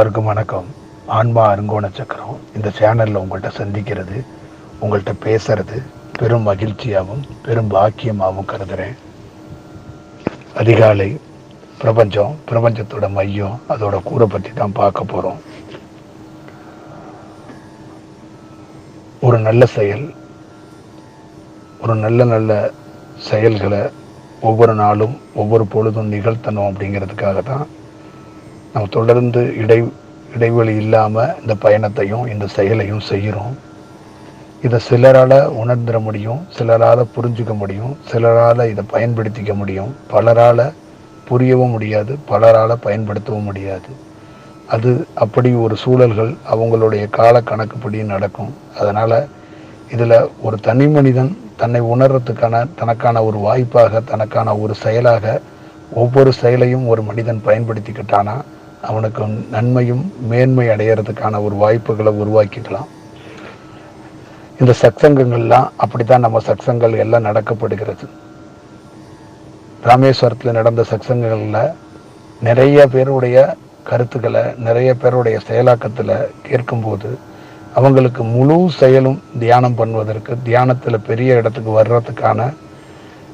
எல்லாருக்கும் வணக்கம். ஆன்மா அருங்கோண சக்கரம் இந்த சேனலில் உங்கள்கிட்ட சந்திக்கிறது உங்கள்கிட்ட பேசுறது பெரும் மகிழ்ச்சியாகவும் பெரும் பாக்கியமாகவும் கருதுகிறேன் அதிகாலை பிரபஞ்சம் பிரபஞ்சத்தோட மையம் அதோட கூரை பற்றி தான் பார்க்க போகிறோம் ஒரு நல்ல செயல் ஒரு நல்ல நல்ல செயல்களை ஒவ்வொரு நாளும் ஒவ்வொரு பொழுதும் நிகழ்த்தணும் அப்படிங்கிறதுக்காக தான் நம்ம தொடர்ந்து இடை இடைவெளி இல்லாமல் இந்த பயணத்தையும் இந்த செயலையும் செய்கிறோம். இதை சிலரால் உணர்ந்துட முடியும் சிலரால் புரிஞ்சுக்க முடியும் சிலரால் இதை பயன்படுத்திக்க முடியும். பலரால் புரியவும் முடியாது பலரால் பயன்படுத்தவும் முடியாது. அது அப்படி ஒரு சூழல்கள் அவங்களுடைய கால கணக்குப்படி நடக்கும். அதனால் இதில் ஒரு தனி மனிதன் தன்னை உணர்றதுக்கான தனக்கான ஒரு வாய்ப்பாக தனக்கான ஒரு செயலாக ஒவ்வொரு செயலையும் ஒரு மனிதன் பயன்படுத்திக்கிட்டானா அவனுக்கு நன்மையும் மேன்மை அடையிறதுக்கான ஒரு வாய்ப்புகளை உருவாக்கிக்கலாம். இந்த சத்சங்கங்கள்லாம் அப்படித்தான் நம்ம சத்சங்கள் எல்லாம் நடக்கப்படுகிறது. ராமேஸ்வரத்தில் நடந்த சத்சங்கங்களில் நிறைய பேருடைய கருத்துக்களை நிறைய பேருடைய செயலாக்கத்தில் கேட்கும்போது அவங்களுக்கு முழு செயலும் தியானம் பண்ணுவதற்கு தியானத்தில் பெரிய இடத்துக்கு வர்றதுக்கான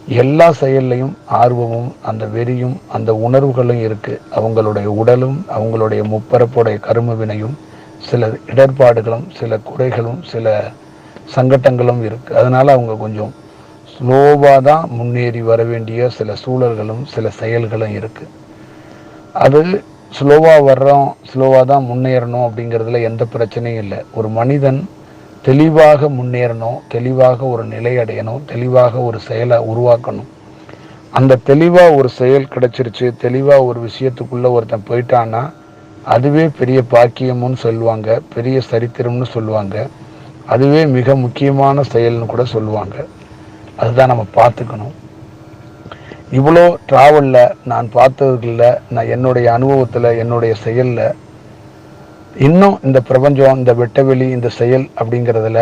எல்லா செயல்லையும் ஆர்வமும் அந்த வெறியும் அந்த உணர்வுகளும் இருக்குது அவங்களுடைய உடலும் அவங்களுடைய முப்பரப்புடைய கரும வினையும் சில இடர்பாடுகளும் சில குறைகளும் சில சங்கட்டங்களும் இருக்குது அதனால் அவங்க கொஞ்சம் ஸ்லோவாக தான் முன்னேறி வர வேண்டிய சில சூழல்களும் சில செயல்களும் இருக்குது அது ஸ்லோவாக வர்றோம் ஸ்லோவாக தான் முன்னேறணும் அப்படிங்கிறதுல எந்த பிரச்சனையும் இல்லை. ஒரு மனிதன் தெளிவாக முன்னேறணும் தெளிவாக ஒரு நிலை அடையணும் தெளிவாக ஒரு செயலை உருவாக்கணும். அந்த தெளிவாக ஒரு செயல் கிடச்சிருச்சு தெளிவாக ஒரு விஷயத்துக்குள்ளே ஒருத்தன் போயிட்டான்னா அதுவே பெரிய பாக்கியம்னு சொல்லுவாங்க பெரிய சரித்திரம்னு சொல்லுவாங்க. அதுவே மிக முக்கியமான செயல்னு கூட சொல்லுவாங்க. அதுதான் நம்ம பார்த்துக்கணும். இவ்வளோ ட்ராவலில் நான் பார்த்ததுல நான் என்னுடைய அனுபவத்தில் என்னுடைய செயலில் இன்னும் இந்த பிரபஞ்சம் இந்த வெட்டவெளி இந்த செயல் அப்படிங்கிறதுல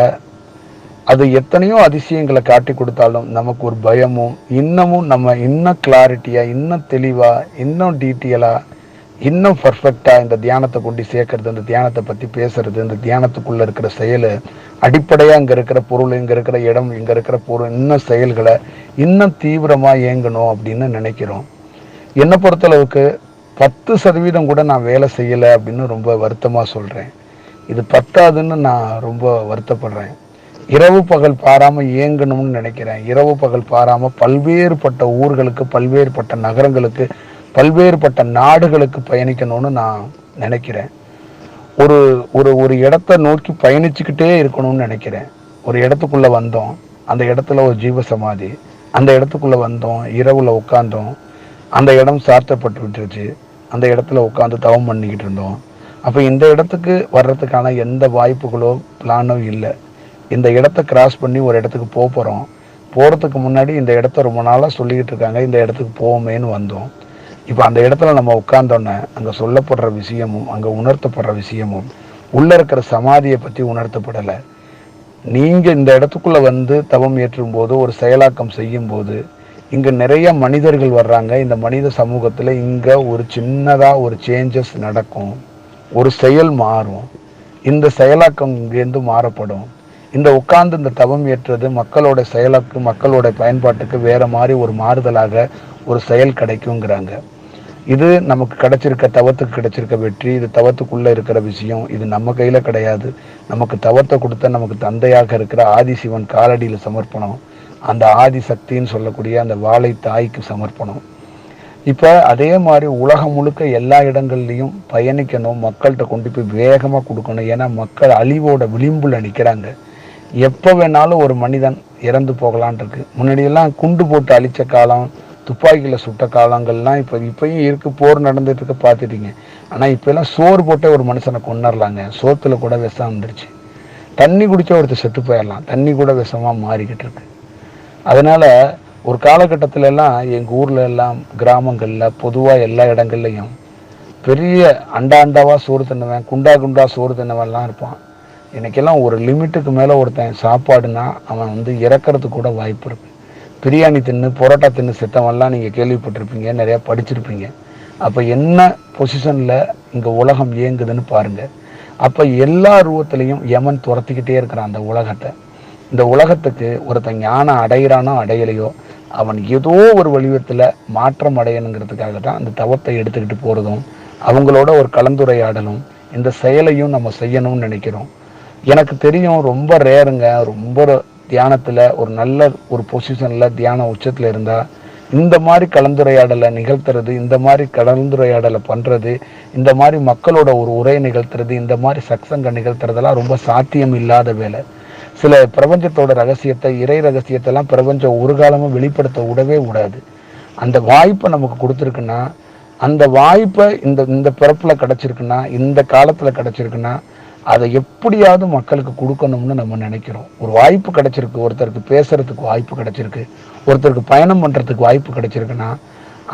அது எத்தனையோ அதிசயங்களை காட்டி கொடுத்தாலும் நமக்கு ஒரு பயமும் இன்னமும் நம்ம இன்னும் கிளாரிட்டியாக இன்னும் தெளிவாக இன்னும் டீட்டெயிலாக இன்னும் பர்ஃபெக்டாக இந்த தியானத்தை கொண்டு சேர்க்கறது இந்த தியானத்தை பற்றி பேசுறது இந்த தியானத்துக்குள்ளே இருக்கிற செயல் அடிப்படையாக இங்கே இருக்கிற பொருள் இங்கே இருக்கிற இடம் இங்கே இருக்கிற பொருள் இன்னும் செயல்களை இன்னும் தீவிரமாக இயங்கணும் அப்படின்னு நினைக்கிறோம். என்னை பொறுத்தளவுக்கு பத்து சதவீதம் கூட நான் வேலை செய்யலை அப்படின்னு ரொம்ப வருத்தமாக சொல்கிறேன் இது பத்தாதுன்னு நான் ரொம்ப வருத்தப்படுறேன். இரவு பகல் பாராமல் இயங்கணும்னு நினைக்கிறேன். இரவு பகல் பாராமல் பல்வேறுபட்ட ஊர்களுக்கு பல்வேறுபட்ட நகரங்களுக்கு பல்வேறுபட்ட நாடுகளுக்கு பயணிக்கணும்னு நான் நினைக்கிறேன். ஒரு ஒரு ஒரு இடத்த நோக்கி பயணிச்சுக்கிட்டே இருக்கணும்னு நினைக்கிறேன். ஒரு இடத்துக்குள்ளே வந்தோம். அந்த இடத்துல ஒரு ஜீவ சமாதி அந்த இடத்துக்குள்ளே வந்தோம். இரவில் உட்காந்தோம் அந்த இடம் சார்த்தப்பட்டு விட்டுருச்சு. அந்த இடத்துல உட்காந்து தவம் பண்ணிக்கிட்டு இருந்தோம். அப்போ இந்த இடத்துக்கு வர்றதுக்கான எந்த வாய்ப்புகளோ பிளானோ இல்லை. இந்த இடத்த கிராஸ் பண்ணி ஒரு இடத்துக்கு போக போகிறோம் போகிறதுக்கு முன்னாடி இந்த இடத்த ரொம்ப நாளாக சொல்லிக்கிட்டு இருக்காங்க இந்த இடத்துக்கு போவோமேன்னு வந்தோம். இப்போ அந்த இடத்துல நம்ம உட்கார்ந்தோன்னே அங்கே சொல்லப்படுற விஷயமும் அங்கே உணர்த்தப்படுற விஷயமும் உள்ளே இருக்கிற சமாதியை பற்றி உணர்த்தப்படலை. நீங்கள் இந்த இடத்துக்குள்ளே வந்து தவம் ஏற்றும் போது ஒரு செயலாக்கம் செய்யும் போது இங்கே நிறைய மனிதர்கள் வர்றாங்க. இந்த மனித சமூகத்தில் இங்கே ஒரு சின்னதாக ஒரு சேஞ்சஸ் நடக்கும். ஒரு செயல் மாறும். இந்த செயலாக்கம் இங்கேருந்து மாறப்படும். இந்த உட்கார்ந்து இந்த தவம் ஏற்றது மக்களோட செயலுக்கு மக்களோட பயன்பாட்டுக்கு வேறு மாதிரி ஒரு மாறுதலாக ஒரு செயல் கிடைக்குங்கிறாங்க. இது நமக்கு கிடைச்சிருக்க தவத்துக்கு கிடைச்சிருக்க வெற்றி இது தவத்துக்குள்ளே இருக்கிற விஷயம் இது நம்ம கையில் கிடையாது. நமக்கு தவத்தை கொடுத்த நமக்கு தந்தையாக இருக்கிற ஆதிசிவன் காலடியில் சமர்ப்பணம். அந்த ஆதி சக்தின்னு சொல்லக்கூடிய அந்த வாழை தாய்க்கு சமர்ப்பணம். இப்போ அதே மாதிரி உலகம் முழுக்க எல்லா இடங்கள்லையும் பயணிக்கணும் மக்கள்கிட்ட கொண்டு போய் வேகமாக கொடுக்கணும். ஏன்னா மக்கள் அழிவோட விளிம்பில் நிற்கிறாங்க எப்போ வேணாலும் ஒரு மனிதன் இறந்து போகலான் இருக்கு. முன்னாடியெல்லாம் குண்டு போட்டு அழிச்ச காலம் துப்பாக்கியில் சுட்ட காலங்கள்லாம் இப்போ இப்பயும் இருக்கு. போர் நடந்துட்டு இருக்க பார்த்துட்டீங்க. ஆனால் இப்போல்லாம் சோறு போட்டே ஒரு மனுஷனை கொண்டுடலாங்க சோத்துல கூட விஷம் வந்துருச்சு. தண்ணி குடிச்சா ஒருத்தர் செத்து போயிடலாம். தண்ணி கூட விஷமாக மாறிக்கிட்டு இருக்கு. அதனால் ஒரு காலகட்டத்தில எல்லாம் எங்கள் ஊரில் எல்லாம் கிராமங்களில் பொதுவாக எல்லா இடங்கள்லையும் பெரிய அண்டா அண்டாவாக சோறு தின்னவன் குண்டா குண்டா சோறு தின்னவன்லாம் இருப்பான். இன்னைக்கெல்லாம் ஒரு லிமிட்டுக்கு மேலே ஒருத்தன் சாப்பாடுனா அவன் வந்து இறக்கறதுக்கு கூட வாய்ப்பு இருக்குது பிரியாணி தின்னு பொரோட்டா தின்னு செத்தவன்லாம் நீங்கள் கேள்விப்பட்டிருப்பீங்க நிறையா படிச்சிருப்பீங்க. அப்போ என்ன பொசிஷனில் இங்கே உலகம் இயங்குதுன்னு பாருங்கள் அப்போ எல்லா ரூபத்துலேயும் யமன் துரத்திக்கிட்டே இருக்கிறான் அந்த உலகத்தை. இந்த உலகத்துக்கு ஒருத்தன் ஞானம் அடையிறானோ அடையலையோ அவன் ஏதோ ஒரு வடிவத்தில் மாற்றம் அடையணுங்கிறதுக்காக தான் அந்த தவத்தை எடுத்துக்கிட்டு போகிறதும் அவங்களோட ஒரு கலந்துரையாடலும் இந்த செயலையும் நம்ம செய்யணும்னு நினைக்கிறோம். எனக்கு தெரியும் ரொம்ப ரேருங்க ரொம்ப தியானத்தில் ஒரு நல்ல ஒரு பொசிஷனில் தியான உச்சத்தில் இருந்தால் இந்த மாதிரி கலந்துரையாடலை நிகழ்த்துறது இந்த மாதிரி கலந்துரையாடலை பண்ணுறது இந்த மாதிரி மக்களோட ஒரு உரை நிகழ்த்துறது இந்த மாதிரி சக்சங்க நிகழ்த்துறதெல்லாம் ரொம்ப சாத்தியம் இல்லாத வேலை. சில பிரபஞ்சத்தோட ரகசியத்தை இறை ரகசியத்தெல்லாம் பிரபஞ்சம் ஒரு காலமும் வெளிப்படுத்த விடவே விடாது. அந்த வாய்ப்பை நமக்கு கொடுத்துருக்குன்னா அந்த வாய்ப்பை இந்த இந்த பிறப்பில் கிடச்சிருக்குன்னா இந்த காலத்தில் கிடச்சிருக்குன்னா அதை எப்படியாவது மக்களுக்கு கொடுக்கணும்னு நம்ம நினைக்கிறோம். ஒரு வாய்ப்பு கிடைச்சிருக்கு ஒருத்தருக்கு பேசுறதுக்கு வாய்ப்பு கிடைச்சிருக்கு ஒருத்தருக்கு பயணம் பண்ணுறதுக்கு வாய்ப்பு கிடைச்சிருக்குன்னா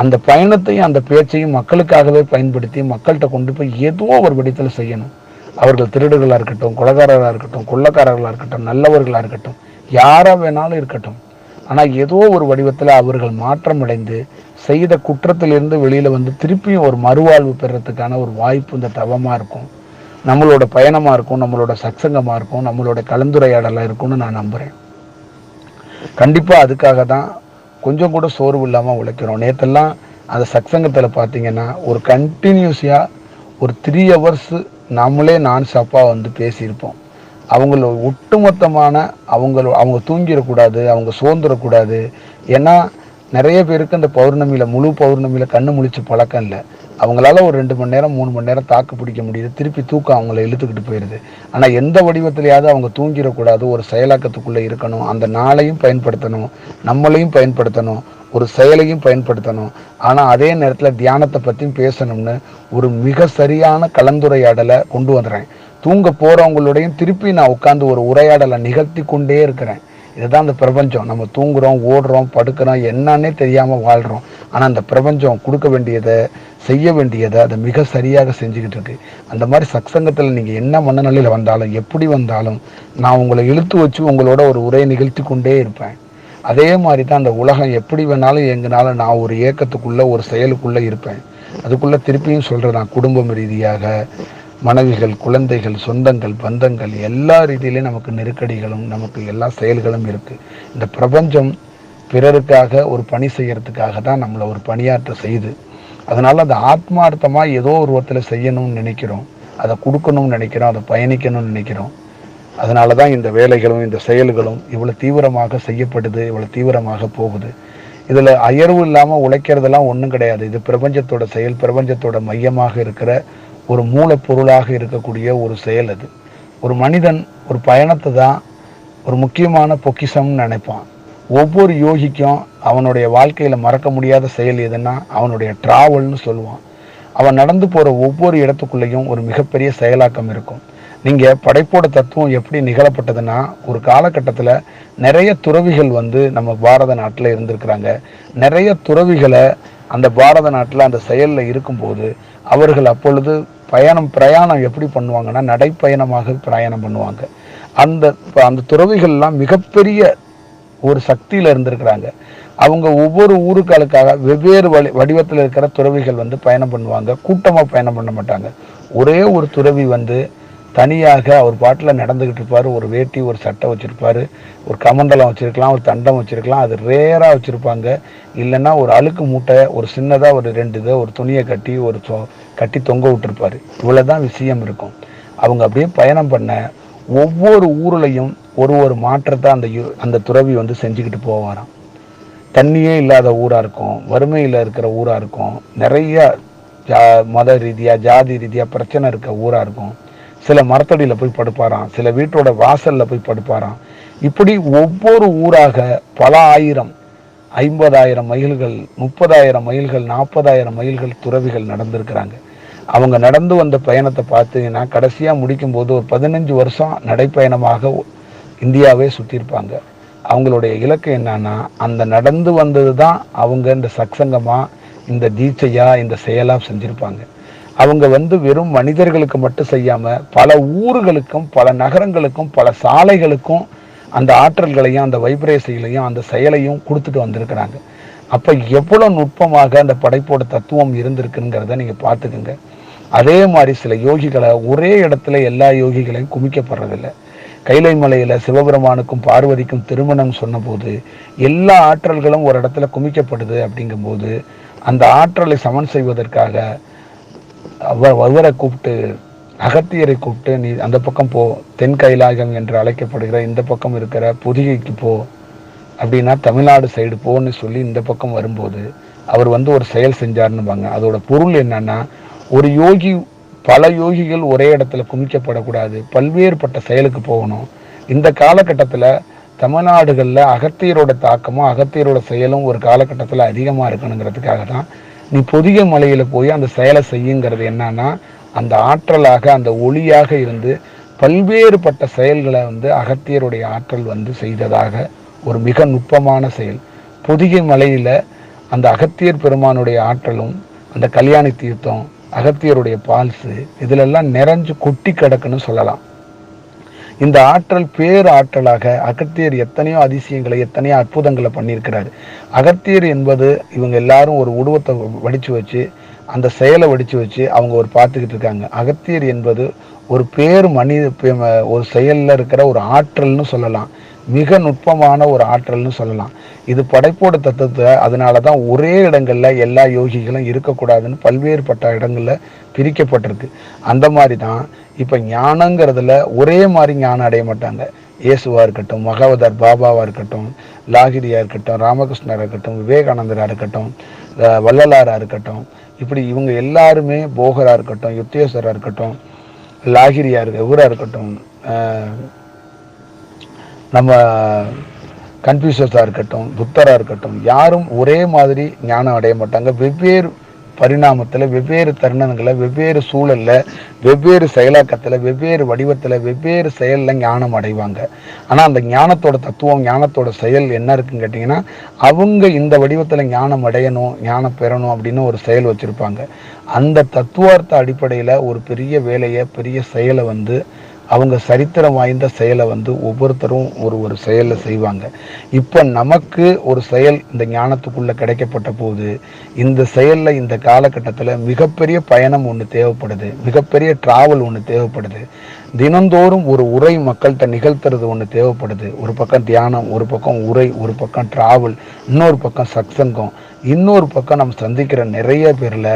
அந்த பயணத்தையும் அந்த பேச்சையும் மக்களுக்காகவே பயன்படுத்தி மக்கள்கிட்ட கொண்டு போய் ஏதோ ஒரு விடத்தில் செய்யணும். அவர்கள் திருடுகளாக இருக்கட்டும் கொலகாரர்களா இருக்கட்டும் கொள்ளக்காரர்களாக இருக்கட்டும் நல்லவர்களாக இருக்கட்டும் யாராக வேணாலும் இருக்கட்டும். ஆனால் ஏதோ ஒரு வடிவத்தில் அவர்கள் மாற்றம் அடைந்து செய்த குற்றத்திலிருந்து வெளியில் வந்து திருப்பியும் ஒரு மறுவாழ்வு பெறத்துக்கான ஒரு வாய்ப்பு இந்த தவமாக இருக்கும். நம்மளோட பயணமாக இருக்கும் நம்மளோட சக்சங்கமாக இருக்கும் நம்மளோட கலந்துரையாடலாக இருக்கும்னு நான் நம்புறேன். கண்டிப்பாக அதுக்காக தான் கொஞ்சம் கூட சோர்வு இல்லாமல் உழைக்கிறோம். நேற்றெல்லாம் அந்த சத்சங்கத்தில் பார்த்தீங்கன்னா ஒரு கண்டினியூஸியாக ஒரு த்ரீ ஹவர்ஸு நம்மளே நான் ஸ்டாப்பா வந்து பேசியிருப்போம். அவங்கள ஒட்டுமொத்தமான அவங்கள அவங்க தூங்கிடக்கூடாது அவங்க சோர்ந்துடக்கூடாது. ஏன்னா நிறைய பேருக்கு அந்த பௌர்ணமியில முழு பௌர்ணமியில் கண்ணு முழிச்சு பழக்கம் இல்லை. அவங்களால ஒரு ரெண்டு மணி நேரம் மூணு மணி நேரம் தாக்கு பிடிக்க முடியுது. திருப்பி தூக்கம் அவங்கள இழுத்துக்கிட்டு போயிடுது ஆனால் எந்த வடிவத்திலையாவது அவங்க தூங்கிடக்கூடாது ஒரு செயலாக்கத்துக்குள்ளே இருக்கணும். அந்த நாளையும் பயன்படுத்தணும். நம்மளையும் பயன்படுத்தணும். ஒரு செயலையும் பயன்படுத்தணும். ஆனால் அதே நேரத்தில் தியானத்தை பற்றியும் பேசணும்னு ஒரு மிக சரியான கலந்துரையாடலை கொண்டு வந்துடுறேன் தூங்க போகிறவங்களுடையும் திருப்பி நான் உட்காந்து ஒரு உரையாடலை நிகழ்த்தி கொண்டே இருக்கிறேன். இதுதான் அந்த பிரபஞ்சம். நம்ம தூங்குறோம் ஓடுறோம் படுக்கிறோம் என்னன்னே தெரியாமல் வாழ்கிறோம் ஆனால் அந்த பிரபஞ்சம் கொடுக்க வேண்டியதை செய்ய வேண்டியதை அதை மிக சரியாக செஞ்சுக்கிட்டு இருக்கு. அந்த மாதிரி சக்சங்கத்தில் நீங்கள் என்ன மனநிலையில் வந்தாலும் எப்படி வந்தாலும் நான் உங்களை இழுத்து வச்சு உங்களோட ஒரு உரையை நிகழ்த்தி கொண்டே இருப்பேன். அதே மாதிரி தான் அந்த உலகம் எப்படி வேணாலும் எங்கனாலும் நான் ஒரு இயக்கத்துக்குள்ள ஒரு செயலுக்குள்ள இருப்பேன். அதுக்குள்ள திருப்பியும் சொல்றேன் நான் குடும்பம் ரீதியாக மனைவிகள் குழந்தைகள் சொந்தங்கள் பந்தங்கள் எல்லா ரீதியிலையும் நமக்கு நெருக்கடிகளும் நமக்கு எல்லா செயல்களும் இருக்கு. இந்த பிரபஞ்சம் பிறருக்காக ஒரு பணி செய்யறதுக்காக தான் நம்மளை ஒரு பணியாற்ற செய்து அதனால அந்த ஆத்மார்த்தமாக ஏதோ ஒரு விதத்துல செய்யணும்னு நினைக்கிறோம். அதை கொடுக்கணும்னு நினைக்கிறோம் அதை பயணிக்கணும்னு நினைக்கிறோம். அதனால தான் இந்த வேலைகளும் இந்த செயல்களும் இவ்வளோ தீவிரமாக செய்யப்படுது இவ்வளோ தீவிரமாக போகுது. இதில் அயர்வு இல்லாமல் உழைக்கிறதெல்லாம் ஒன்றும் கிடையாது. இது பிரபஞ்சத்தோட செயல் பிரபஞ்சத்தோட மையமாக இருக்கிற ஒரு மூலப்பொருளாக இருக்கக்கூடிய ஒரு செயல் அது. ஒரு மனிதன் ஒரு பயணத்தை தான் ஒரு முக்கியமான பொக்கிஷம்னு நினைப்பான். ஒவ்வொரு யோகிக்கும் அவனுடைய வாழ்க்கையில் மறக்க முடியாத செயல் எதுன்னா அவனுடைய டிராவல்னு சொல்லுவான். அவன் நடந்து போகிற ஒவ்வொரு இடத்துக்குள்ளேயும் ஒரு மிகப்பெரிய செயலாக்கம் இருக்கும். நீங்கள் படைப்போட தத்துவம் எப்படி நிகழப்பட்டதுன்னா ஒரு காலகட்டத்தில் நிறைய துறவிகள் வந்து நம்ம பாரத நாட்டில் இருந்திருக்கிறாங்க. நிறைய துறவிகளை அந்த பாரத நாட்டில் அந்த செயலில் இருக்கும்போது அவர்கள் அப்பொழுது பயணம் பிரயாணம் எப்படி பண்ணுவாங்கன்னா நடைப்பயணமாக பிரயாணம் பண்ணுவாங்க. அந்த அந்த துறவிகள்லாம் மிகப்பெரிய ஒரு சக்தியில் இருந்திருக்கிறாங்க. அவங்க ஒவ்வொரு ஊருக்களுக்காக வெவ்வேறு வழி வடிவத்தில் இருக்கிற துறவிகள் வந்து பயணம் பண்ணுவாங்க. கூட்டமாக பயணம் பண்ண மாட்டாங்க. ஒரே ஒரு துறவி வந்து தனியாக அவர் பாட்டில் நடந்துக்கிட்டு இருப்பார். ஒரு வேட்டி ஒரு சட்டை வச்சுருப்பார். ஒரு கமண்டலம் வச்சுருக்கலாம் ஒரு தண்டம் வச்சுருக்கலாம். அது ரேராக வச்சுருப்பாங்க. இல்லைன்னா ஒரு அழுக்கு மூட்டை ஒரு சின்னதாக ஒரு ரெண்டு இதை ஒரு துணியை கட்டி ஒரு தொ- கட்டி தொங்க விட்ருப்பார் இவ்வளோ தான் விஷயம் இருக்கும். அவங்க அப்படியே பயணம் பண்ண ஒவ்வொரு ஊர்லேயும் ஒரு ஒரு மாற்றத்தை அந்த யு- அந்த துறவி வந்து செஞ்சுக்கிட்டு போவாராம். தண்ணியே இல்லாத ஊராக இருக்கும். வறுமையில் இருக்கிற ஊராக இருக்கும். நிறைய ஜா மத ரீதியாக ஜாதி ரீதியாக பிரச்சனை இருக்க ஊராக இருக்கும். சில மரத்தடியில் போய் படுப்பாராம். சில வீட்டோட வாசலில் போய் படுப்பாராம். இப்படி ஒவ்வொரு ஊராக பல ஆயிரம் ஐம்பதாயிரம் மைல்கள் முப்பதாயிரம் மைல்கள் நாற்பதாயிரம் மைல்கள் துறவிகள் நடந்திருக்கிறாங்க. அவங்க நடந்து வந்த பயணத்தை பார்த்தீங்கன்னா கடைசியாக முடிக்கும் போது ஒரு பதினஞ்சு வருஷம் நடைப்பயணமாக இந்தியாவே சுற்றியிருப்பாங்க அவங்களுடைய இலக்கு என்னன்னா அந்த நடந்து வந்தது தான் அவங்க இந்த சக்சங்கமாக இந்த தீட்சையாக இந்த செயலாக செஞ்சுருப்பாங்க. அவங்க வந்து வெறும் மனிதர்களுக்கு மட்டும் செய்யாம பல ஊர்களுக்கும் பல நகரங்களுக்கும் பல சாலைகளுக்கும் அந்த ஆற்றல்களையும் அந்த வைப்ரேஷன்களையும் அந்த செயலையும் கொடுத்துட்டு வந்திருக்கிறாங்க. அப்ப எவ்வளவு நுட்பமாக அந்த படைப்போட தத்துவம் இருந்திருக்குங்கிறத நீங்க பார்த்துக்குங்க. அதே மாதிரி சில யோகிகளை ஒரே இடத்துல எல்லா யோகிகளையும் குமிக்கப்படுறதில்லை. கைலை மலையில சிவபெருமானுக்கும் பார்வதிக்கும் திருமணம் சொன்னபோது எல்லா ஆற்றல்களும் ஒரு இடத்துல குமிக்கப்படுது அப்படிங்கும்போது அந்த ஆற்றலை சமன் செய்வதற்காக அவ- அவரை கூப்பிட்டு அகத்தியரை கூப்பிட்டு நீ அந்த பக்கம் போ தென் கைலாகம் என்று அழைக்கப்படுகிற இந்த பக்கம் இருக்கிற புதிகைக்கு போ. அப்படின்னா தமிழ்நாடு சைடு போன்னு சொல்லி இந்த பக்கம் வரும்போது அவர் வந்து ஒரு செயல் செஞ்சாருன்னுபாங்க அதோட பொருள் என்னன்னா ஒரு யோகி பல யோகிகள் ஒரே இடத்துல குமிக்கப்படக்கூடாது. பல்வேறுபட்ட செயலுக்கு போகணும். இந்த காலகட்டத்தில் தமிழ்நாடுகளில் அகத்தியரோட தாக்கமும் அகத்தியரோட செயலும் ஒரு காலகட்டத்தில் அதிகமாக இருக்கணுங்கிறதுக்காக தான் நீ பொதிகை மலையில் போய் அந்த செயலை செய்யுங்கிறது என்னன்னா அந்த ஆற்றலாக அந்த ஒளியாக இருந்து பல்வேறுபட்ட செயல்களை வந்து அகத்தியருடைய ஆற்றல் வந்து செய்ததாக ஒரு மிக நுட்பமான செயல். பொதிகை மலையில் அந்த அகத்தியர் பெருமானுடைய ஆற்றலும் அந்த கல்யாணி தீர்த்தம் அகத்தியருடைய பால்ஸு இதிலெல்லாம் நிறைஞ்சு கொட்டி கிடக்குன்னு சொல்லலாம். இந்த ஆற்றல் பேர் ஆற்றலாக அகத்தியர் எத்தனையோ அதிசயங்களை எத்தனையோ அற்புதங்களை பண்ணியிருக்கிறாரு. அகத்தியர் என்பது இவங்க எல்லாரும் ஒரு உருவத்தை வடித்து வச்சு அந்த செயலை வடித்து வச்சு அவங்க ஒரு பார்த்துக்கிட்டு இருக்காங்க. அகத்தியர் என்பது ஒரு பேர் மனித பே- ஒரு செயல்ல இருக்கிற ஒரு ஆற்றல்னு சொல்லலாம். மிக நுட்பமான ஒரு ஆற்றல்னு சொல்லலாம். இது படைப்போட தத்துவத்தை அதனால தான் ஒரே இடங்களில் எல்லா யோகிகளும் இருக்கக்கூடாதுன்னு பல்வேறுபட்ட இடங்களில் பிரிக்கப்பட்டிருக்கு. அந்த மாதிரி தான் இப்போ ஞானங்கிறதுல ஒரே மாதிரி ஞானம் அடைய மாட்டாங்க. இயேசுவாக இருக்கட்டும் மகாவதர் பாபாவாக இருக்கட்டும் லாகிரியாக இருக்கட்டும் ராமகிருஷ்ணராக இருக்கட்டும் விவேகானந்தராக இருக்கட்டும் வள்ளலாராக இருக்கட்டும் இப்படி இவங்க எல்லாருமே போகராக இருக்கட்டும் யுத்தேஸ்வராக இருக்கட்டும் லாகிரியாக இருக்க இவராக இருக்கட்டும் நம்ம கன்ஃபியூஷஸாக இருக்கட்டும் புத்தராக இருக்கட்டும் யாரும் ஒரே மாதிரி ஞானம் அடைய மாட்டாங்க. வெவ்வேறு பரிணாமத்தில் வெவ்வேறு தருணங்களை வெவ்வேறு சூழலில் வெவ்வேறு செயலாக்கத்தில் வெவ்வேறு வடிவத்தில் வெவ்வேறு செயலில் ஞானம் அடைவாங்க. ஆனால் அந்த ஞானத்தோட தத்துவம் ஞானத்தோட செயல் என்ன இருக்குன்னு கேட்டிங்கன்னா அவங்க இந்த வடிவத்தில் ஞானம் அடையணும் ஞானம் பெறணும் அப்படின்னு ஒரு செயல் வச்சுருப்பாங்க. அந்த தத்துவார்த்த அடிப்படையில் ஒரு பெரிய வேலையை பெரிய செயலை வந்து அவங்க சரித்திரம் வாய்ந்த செயலை வந்து ஒவ்வொருத்தரும் ஒரு ஒரு செயலில் செய்வாங்க. இப்போ நமக்கு ஒரு செயல் இந்த ஞானத்துக்குள்ளே கிடைக்கப்பட்ட போது இந்த செயலில் இந்த காலகட்டத்தில் மிகப்பெரிய பயணம் ஒன்று தேவைப்படுது. மிகப்பெரிய டிராவல் ஒன்று தேவைப்படுது. தினந்தோறும் ஒரு உரை மக்கள்கிட்ட நிகழ்த்துறது ஒன்று தேவைப்படுது. ஒரு பக்கம் தியானம் ஒரு பக்கம் உரை ஒரு பக்கம் டிராவல் இன்னொரு பக்கம் சத்சங்கம். இன்னொரு பக்கம் நம்ம சந்திக்கிற நிறைய பேரில்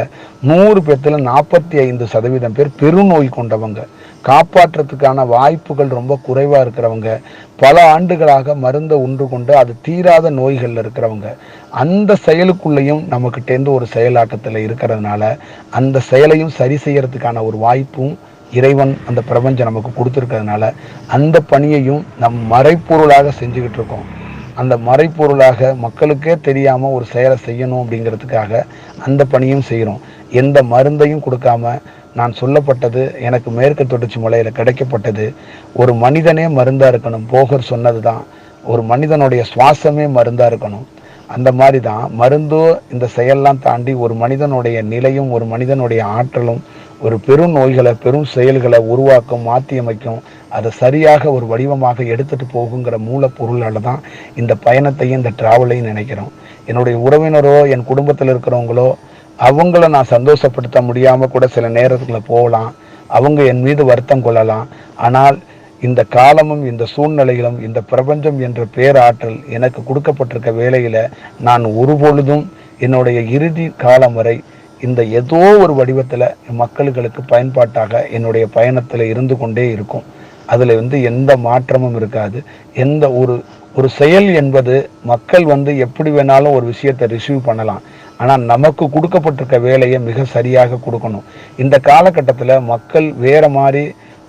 நூறு பேர்த்தில் நாற்பத்தி ஐந்து சதவீதம் பேர் பெருநோய் கொண்டவங்க. காப்பாற்றுறதுக்கான வாய்ப்புகள் ரொம்ப குறைவாக இருக்கிறவங்க பல ஆண்டுகளாக மருந்தை உண்டு கொண்டு அது தீராத நோய்களில் இருக்கிறவங்க அந்த செயலுக்குள்ளேயும் நமக்கிட்டேருந்து ஒரு செயலாட்டத்தில் இருக்கிறதுனால அந்த செயலையும் சரி செய்யறதுக்கான ஒரு வாய்ப்பும் இறைவன் அந்த பிரபஞ்சம் நமக்கு கொடுத்துருக்கிறதுனால அந்த பணியையும் நம் மறைப்பொருளாக செஞ்சுக்கிட்டு இருக்கோம். அந்த மறைப்பொருளாக மக்களுக்கே தெரியாமல் ஒரு செயலை செய்யணும் அப்படிங்கிறதுக்காக அந்த பணியும் செய்கிறோம் எந்த மருந்தையும் கொடுக்காம நான் சொல்லப்பட்டது எனக்கு மேற்கு தொடர்ச்சி மலையில் கிடைக்கப்பட்டது. ஒரு மனிதனே மருந்தாக இருக்கணும் போகர் சொன்னது தான் ஒரு மனிதனுடைய சுவாசமே மருந்தாக இருக்கணும். அந்த மாதிரி தான் மருந்தோ இந்த செயல்லாம் தாண்டி ஒரு மனிதனுடைய நிலையும் ஒரு மனிதனுடைய ஆற்றலும் ஒரு பெரும் நோய்களை பெரும் செயல்களை உருவாக்கும் மாற்றி அமைக்கும் அதை சரியாக ஒரு வடிவமாக எடுத்துகிட்டு போகுங்கிற மூலப்பொருளால் தான் இந்த பயணத்தையும் இந்த ட்ராவலையும் நினைக்கிறோம். என்னுடைய உறவினரோ என் குடும்பத்தில் இருக்கிறவங்களோ அவங்கள நான் சந்தோஷப்படுத்த முடியாமல் கூட சில நேரத்தில் போகலாம். அவங்க என் மீது வருத்தம் கொள்ளலாம். ஆனால் இந்த காலமும் இந்த சூழ்நிலையிலும் இந்த பிரபஞ்சம் என்ற பேராற்றல் எனக்கு கொடுக்கப்பட்டிருக்க வேளையில் நான் ஒருபொழுதும் என்னுடைய இறுதி காலம் வரை இந்த ஏதோ ஒரு வடிவத்தில் மக்களுக்கு பயன்பாட்டாக என்னுடைய பயணத்தில் இருந்து கொண்டே இருக்கும். அதில் வந்து எந்த மாற்றமும் இருக்காது. எந்த ஒரு ஒரு செயல் என்பது மக்கள் வந்து எப்படி வேணாலும் ஒரு விஷயத்தை ரிசீவ் பண்ணலாம். ஆனால் நமக்கு கொடுக்கப்பட்டிருக்க வேலையை மிக சரியாக கொடுக்கணும். இந்த காலகட்டத்தில் மக்கள் வேறு மாதிரி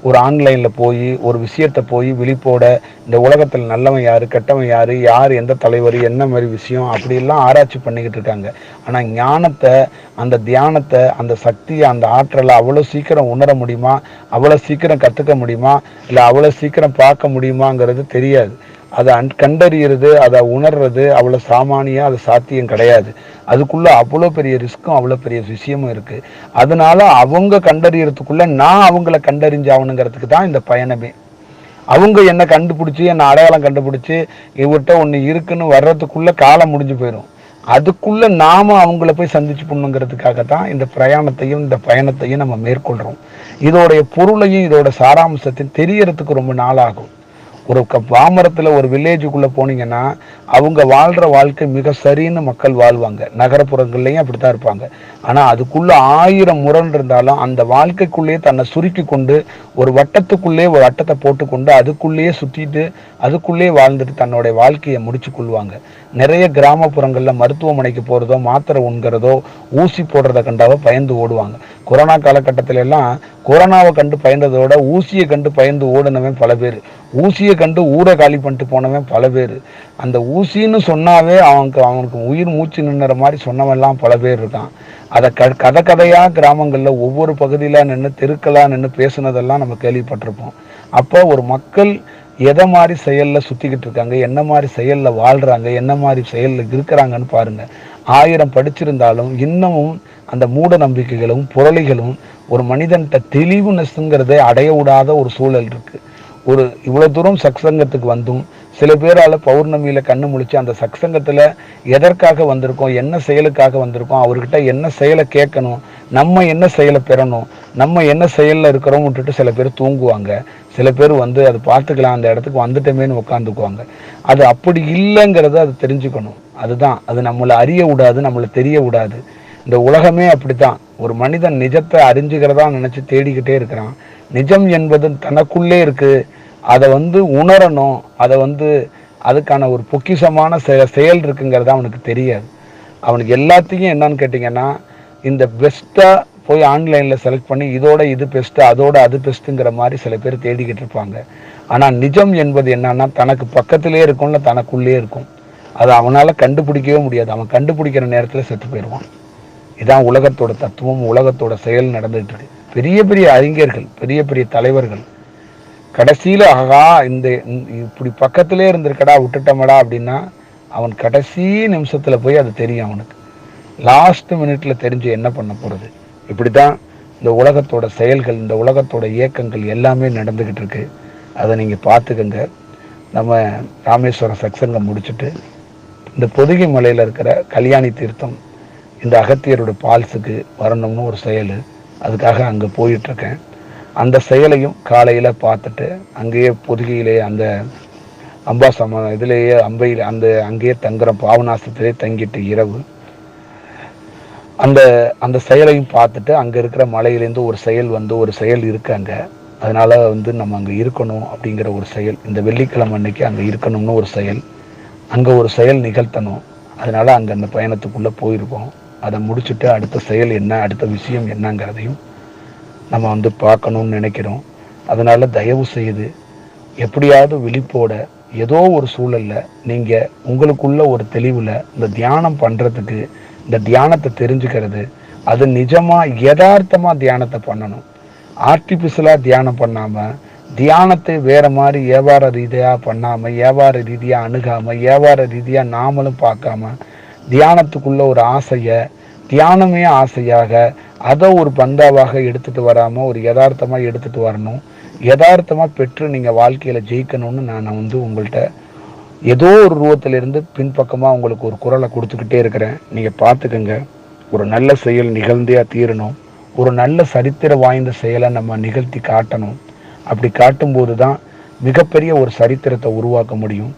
ஒரு ஆன்லைனில் போய் ஒரு விஷயத்த போய் விழிப்போட இந்த உலகத்தில் நல்லவன் யார் கெட்டவன் யார் யார் எந்த தலைவர் என்ன மாதிரி விஷயம் அப்படிலாம் ஆராய்ச்சி பண்ணிக்கிட்டு இருக்காங்க. ஆனால் ஞானத்தை அந்த தியானத்தை அந்த சக்தியை அந்த ஆற்றலை அவ்வளோ சீக்கிரம் உணர முடியுமா? அவ்வளோ சீக்கிரம் கற்றுக்க முடியுமா? இல்லை அவ்வளோ சீக்கிரம் பார்க்க முடியுமாங்கிறது தெரியாது. அதை அன் கண்டறியறது அதை உணர்றது அவ்வளோ சாமானியாக அது சாத்தியம் கிடையாது. அதுக்குள்ளே அவ்வளோ பெரிய ரிஸ்க்கும் அவ்வளோ பெரிய விஷயமும் இருக்குது அதனால அவங்க கண்டறியறதுக்குள்ளே நான் அவங்கள கண்டறிஞ்சாகணுங்கிறதுக்கு தான் இந்த பயணமே. அவங்க என்னை கண்டுபிடிச்சி என்னை அடையாளம் கண்டுபிடிச்சி இவர்கிட்ட ஒன்று இருக்குன்னு வர்றதுக்குள்ளே காலம் முடிஞ்சு போயிடும் அதுக்குள்ளே நாம அவங்கள போய் சந்திச்சு பண்ணுங்கிறதுக்காக தான் இந்த பிரயாணத்தையும் இந்த பயணத்தையும் நம்ம மேற்கொள்கிறோம் இதோடைய பொருளையும் இதோட சாராம்சத்தையும் தெரியறதுக்கு ரொம்ப நாள் ஆகும் ஒரு க பாமரத்தில் ஒரு வில்லேஜுக்குள்ளே போனீங்கன்னா அவங்க வாழ்கிற வாழ்க்கை மிக சரின்னு மக்கள் வாழ்வாங்க. நகரப்புறங்கள்லையும் அப்படி தான் இருப்பாங்க. ஆனால் அதுக்குள்ளே ஆயிரம் முரண் இருந்தாலும் அந்த வாழ்க்கைக்குள்ளேயே தன்னை சுருக்கி கொண்டு ஒரு வட்டத்துக்குள்ளே ஒரு வட்டத்தை போட்டுக்கொண்டு அதுக்குள்ளேயே சுற்றிட்டு அதுக்குள்ளேயே வாழ்ந்துட்டு தன்னுடைய வாழ்க்கையை முடிச்சு கொள்வாங்க. நிறைய கிராமப்புறங்களில் மருத்துவமனைக்கு போகிறதோ மாத்திரை உண்கிறதோ ஊசி போடுறத கண்டாவோ பயந்து ஓடுவாங்க. கொரோனா காலகட்டத்தில எல்லாம் கொரோனாவை கண்டு பயந்ததோட ஊசியை கண்டு பயந்து ஓடினவன் பல பேர். ஊசியை கண்டு ஊரை காலி பண்ணிட்டு போனவன் பல பேர். அந்த ஊசின்னு சொன்னாவே அவனுக்கு அவனுக்கு உயிர் மூச்சு நின்னுற மாதிரி சொன்னவன்லாம் பல பேர் இருக்கான். அதை க கதை கதையாக கிராமங்களில் ஒவ்வொரு பகுதியில் நின்று தெருக்களாக நின்று பேசுனதெல்லாம் நம்ம கேள்விப்பட்டிருப்போம். அப்போ ஒரு மக்கள் எதை மாதிரி செயலில் சுற்றிக்கிட்டு இருக்காங்க என்ன மாதிரி செயலில் வாழ்கிறாங்க என்ன மாதிரி செயலில் இருக்கிறாங்கன்னு பாருங்க. ஆயிரம் படிச்சிருந்தாலும் இன்னமும் அந்த மூட நம்பிக்கைகளும் புரளிகளும் ஒரு மனிதன்கிட்ட தெளிவுனஸ்ங்கிறதை அடைய விடாத ஒரு சூழல் இருக்குது ஒரு இவ்வளோ தூரம் சக்சங்கத்துக்கு வந்தும் சில பேரால் பௌர்ணமியில் கண்ணு முழிச்சு அந்த சக்சங்கத்தில் எதற்காக வந்திருக்கோம் என்ன செயலுக்காக வந்திருக்கோம் அவர்கிட்ட என்ன செயலை கேட்கணும் நம்ம என்ன செயலை பெறணும் நம்ம என்ன செயலில் இருக்கிறோம் விட்டுட்டு சில பேர் தூங்குவாங்க. சில பேர் வந்து அதை பார்த்துக்கலாம் அந்த இடத்துக்கு வந்துட்டோமேன்னு உட்காந்துக்குவாங்க அது அப்படி இல்லைங்கிறத அது தெரிஞ்சுக்கணும். அதுதான். அது நம்மளை அறிய விடாது நம்மளை தெரிய விடாது. இந்த உலகமே அப்படித்தான். ஒரு மனிதன் நிஜத்தை அறிஞ்சுக்கிறதா நினச்சி தேடிக்கிட்டே இருக்கிறான். நிஜம் என்பது தனக்குள்ளே இருக்குது அதை வந்து உணரணும். அதை வந்து அதுக்கான ஒரு பொக்கிஷமான செ- செயல் இருக்குங்கிறது அவனுக்கு தெரியாது. அவனுக்கு எல்லாத்தையும் என்னன்னு கேட்டிங்கன்னா இந்த பெஸ்ட்டாக போய் ஆன்லைனில் செலக்ட் பண்ணி இதோட இது பெஸ்ட்டு அதோட அது பெஸ்ட்டுங்கிற மாதிரி சில பேர் தேடிக்கிட்டு இருப்பாங்க. ஆனால் நிஜம் என்பது என்னன்னா தனக்கு பக்கத்திலே இருக்கும்ல தனக்குள்ளே இருக்கும். அது அவனால் கண்டுபிடிக்கவே முடியாது. அவன் கண்டுபிடிக்கிற நேரத்தில் செத்து போயிடுவான். இதான் உலகத்தோட தத்துவம் உலகத்தோட செயல் நடந்துகிட்டு இருக்கு. பெரிய பெரிய அறிஞர்கள் பெரிய பெரிய தலைவர்கள் கடைசியில் ஆகா இந்த இப்படி பக்கத்திலே இருந்திருக்கடா விட்டுட்டமடா அப்படின்னா அவன் கடைசி நிமிஷத்தில் போய் அது தெரியும் அவனுக்கு. லாஸ்ட் மினிட்ல தெரிஞ்சு என்ன பண்ண இப்படி தான் இந்த உலகத்தோட செயல்கள் இந்த உலகத்தோட இயக்கங்கள் எல்லாமே நடந்துக்கிட்டு இருக்கு. அதை நீங்கள் பார்த்துக்கங்க. நம்ம ராமேஸ்வரம் சத்சங்கம் முடிச்சுட்டு இந்த பொதுகை மலையில் இருக்கிற கல்யாணி தீர்த்தம் இந்த அகத்தியரோட பால்ஸுக்கு வரணும்னு ஒரு செயல். அதுக்காக அங்கே போயிட்டுருக்கேன் அந்த செயலையும் காலையில் பார்த்துட்டு அங்கேயே பொதுகையிலே அந்த அம்பா சம இதுலேயே அம்பையில் அந்த அங்கேயே தங்குற பாவநாசத்திலே தங்கிட்டு இரவு. அந்த அந்த செயலையும் பார்த்துட்டு அங்கே இருக்கிற மலையிலேருந்து ஒரு செயல் வந்து ஒரு செயல் இருக்கு அங்கே. அதனால் வந்து நம்ம அங்கே இருக்கணும் அப்படிங்கிற ஒரு செயல் இந்த வெள்ளிக்கிழமை அன்னைக்கு அங்கே இருக்கணும்னு ஒரு செயல் அங்கே ஒரு செயல் நிகழ்த்தணும். அதனால் அங்கே அந்த பயணத்துக்குள்ளே போயிருக்கோம். அதை முடிச்சுட்டு அடுத்த செயல் என்ன அடுத்த விஷயம் என்னங்கிறதையும் நம்ம வந்து பார்க்கணும்னு நினைக்கிறோம். அதனால் தயவு செய்து எப்படியாவது விழிப்போட ஏதோ ஒரு சூழலில் நீங்கள் உங்களுக்குள்ள ஒரு தெளிவில் இந்த தியானம் பண்ணுறதுக்கு இந்த தியானத்தை தெரிஞ்சுக்கிறது. அது நிஜமாக யதார்த்தமாக தியானத்தை பண்ணணும். ஆர்டிஃபிஷியலாக தியானம் பண்ணாமல் தியானத்தை வேறு மாதிரி வியாபார ரீதியாக பண்ணாமல் வியாபார ரீதியாக அணுகாமல் வியாபார ரீதியாக நாமளும் பார்க்காம தியானத்துக்குள்ள ஒரு ஆசையை தியானமே ஆசையாக அதை ஒரு பந்தாவாக எடுத்துகிட்டு வராமல் ஒரு யதார்த்தமாக எடுத்துகிட்டு வரணும். யதார்த்தமாக பெற்று நீங்கள் வாழ்க்கையில் ஜெயிக்கணும்னு நான் வந்து உங்கள்கிட்ட ஏதோ ஒரு ரூபத்திலிருந்து பின்பக்கமாக உங்களுக்கு ஒரு குரலை கொடுத்துக்கிட்டே இருக்கிறேன். நீங்கள் பார்த்துக்கங்க. ஒரு நல்ல செயல் நிகழ்ந்தே தீரணும். ஒரு நல்ல சரித்திர வாய்ந்த செயலை நம்ம நிகழ்த்தி காட்டணும். அப்படி காட்டும்போது தான் மிகப்பெரிய ஒரு சரித்திரத்தை உருவாக்க முடியும்.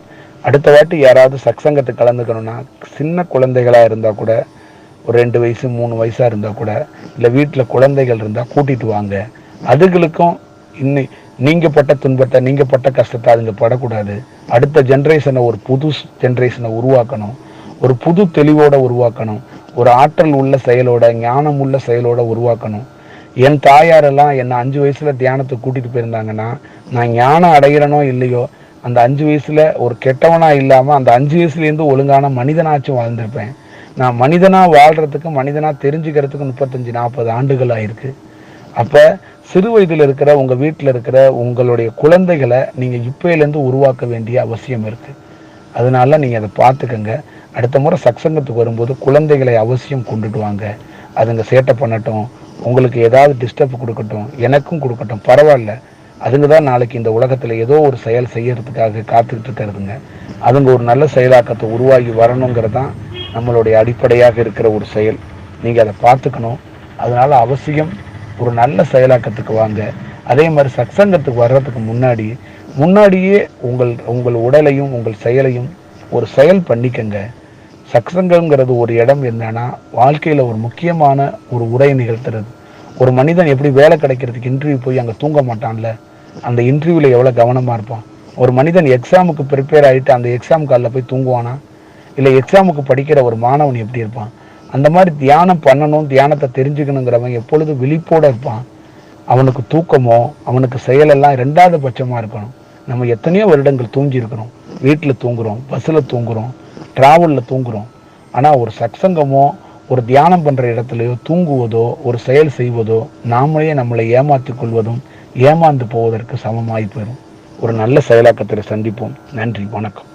அடுத்த வாட்டி யாராவது சக்சங்கத்தை கலந்துக்கணும்னா சின்ன குழந்தைகளாக இருந்தால் கூட ஒரு ரெண்டு வயசு மூணு வயசாக இருந்தால் கூட இல்லை வீட்டில் குழந்தைகள் இருந்தால் கூட்டிகிட்டு வாங்க. அதுகளுக்கும் இன்னி நீங்கள் பட்ட துன்பத்தை நீங்கள் பட்ட கஷ்டத்தை அதுங்க படக்கூடாது. அடுத்த ஜென்ரேஷனை ஒரு புது ஜென்ரேஷனை உருவாக்கணும். ஒரு புது தெளிவோட உருவாக்கணும். ஒரு ஆற்றல் உள்ள செயலோட ஞானம் உள்ள செயலோட உருவாக்கணும். என் தாயாரெல்லாம் என்னை அஞ்சு வயசில் தியானத்துக்கு கூட்டிகிட்டு போயிருந்தாங்கன்னா நான் ஞானம் அடைகிறனோ இல்லையோ அந்த அஞ்சு வயசில் ஒரு கெட்டவனாக இல்லாமல் அந்த அஞ்சு வயசுலேருந்து ஒழுங்கான மனிதனாச்சும் வாழ்ந்திருப்பேன். நான் மனிதனாக வாழ்கிறதுக்கு மனிதனாக தெரிஞ்சுக்கிறதுக்கு முப்பத்தஞ்சு நாற்பது ஆண்டுகள் ஆயிருக்கு. அப்போ சிறு வயதில் இருக்கிற உங்கள் வீட்டில் இருக்கிற உங்களுடைய குழந்தைகளை நீங்கள் இப்பையிலேருந்து உருவாக்க வேண்டிய அவசியம் இருக்குது அதனால நீங்கள் அதை பார்த்துக்கங்க. அடுத்த முறை சத்சங்கத்துக்கு வரும்போது குழந்தைகளை அவசியம் கொண்டுட்டு வாங்க. அதுங்க சேட்டை பண்ணட்டும். உங்களுக்கு ஏதாவது டிஸ்டர்ப் கொடுக்கட்டும். எனக்கும் கொடுக்கட்டும். பரவாயில்ல. அதுங்க தான் நாளைக்கு இந்த உலகத்தில் ஏதோ ஒரு செயல் செய்யறதுக்காக காத்துக்கிட்டு இருக்கிறதுங்க. அதுங்க ஒரு நல்ல செயலாக்கத்தை உருவாகி வரணுங்கிறது தான் நம்மளுடைய அடிப்படையாக இருக்கிற ஒரு செயல். நீங்கள் அதை பார்த்துக்கணும். அதனால் அவசியம் ஒரு நல்ல செயலாக்கத்துக்கு வாங்க. அதே மாதிரி சத்சங்கத்துக்கு வர்றதுக்கு முன்னாடி முன்னாடியே உங்கள் உங்கள் உடலையும் உங்கள் செயலையும் ஒரு செயல் பண்ணிக்கங்க. சத்சங்கங்கிறது ஒரு இடம் என்னன்னா வாழ்க்கையில் ஒரு முக்கியமான ஒரு உரையை நிகழ்த்துறது. ஒரு மனிதன் எப்படி வேலை கிடைக்கிறதுக்கு இன்டர்வியூ போய் அங்கே தூங்க மாட்டான்ல? அந்த இன்டர்வியூவில் எவ்வளோ கவனமாக இருப்பான்? ஒரு மனிதன் எக்ஸாமுக்கு ப்ரிப்பேர் ஆகிட்டு அந்த எக்ஸாம் காலில் போய் தூங்குவானா? இல்லை எக்ஸாமுக்கு படிக்கிற ஒரு மாணவன் எப்படி இருப்பான்? அந்த மாதிரி தியானம் பண்ணணும் தியானத்தை தெரிஞ்சுக்கணுங்கிறவன் எப்பொழுது விழிப்போட இருப்பான் அவனுக்கு தூக்கமோ அவனுக்கு செயலெல்லாம் ரெண்டாவது பட்சமாக இருக்கணும். நம்ம எத்தனையோ வருடங்கள் தூங்கியிருக்கிறோம். வீட்டில் தூங்குறோம் பஸ்ஸில் தூங்குறோம் ட்ராவலில் தூங்குறோம். ஆனால் ஒரு சத்சங்கமோ ஒரு தியானம் பண்ணுற இடத்துலையோ தூங்குவதோ ஒரு செயல் செய்வதோ நாமளே நம்மளை ஏமாற்றி கொள்வதும் ஏமாந்து போவதற்கு சமமாய் போயிடும் ஒரு நல்ல செயலாக்கத்தில் சந்திப்போம். நன்றி வணக்கம்.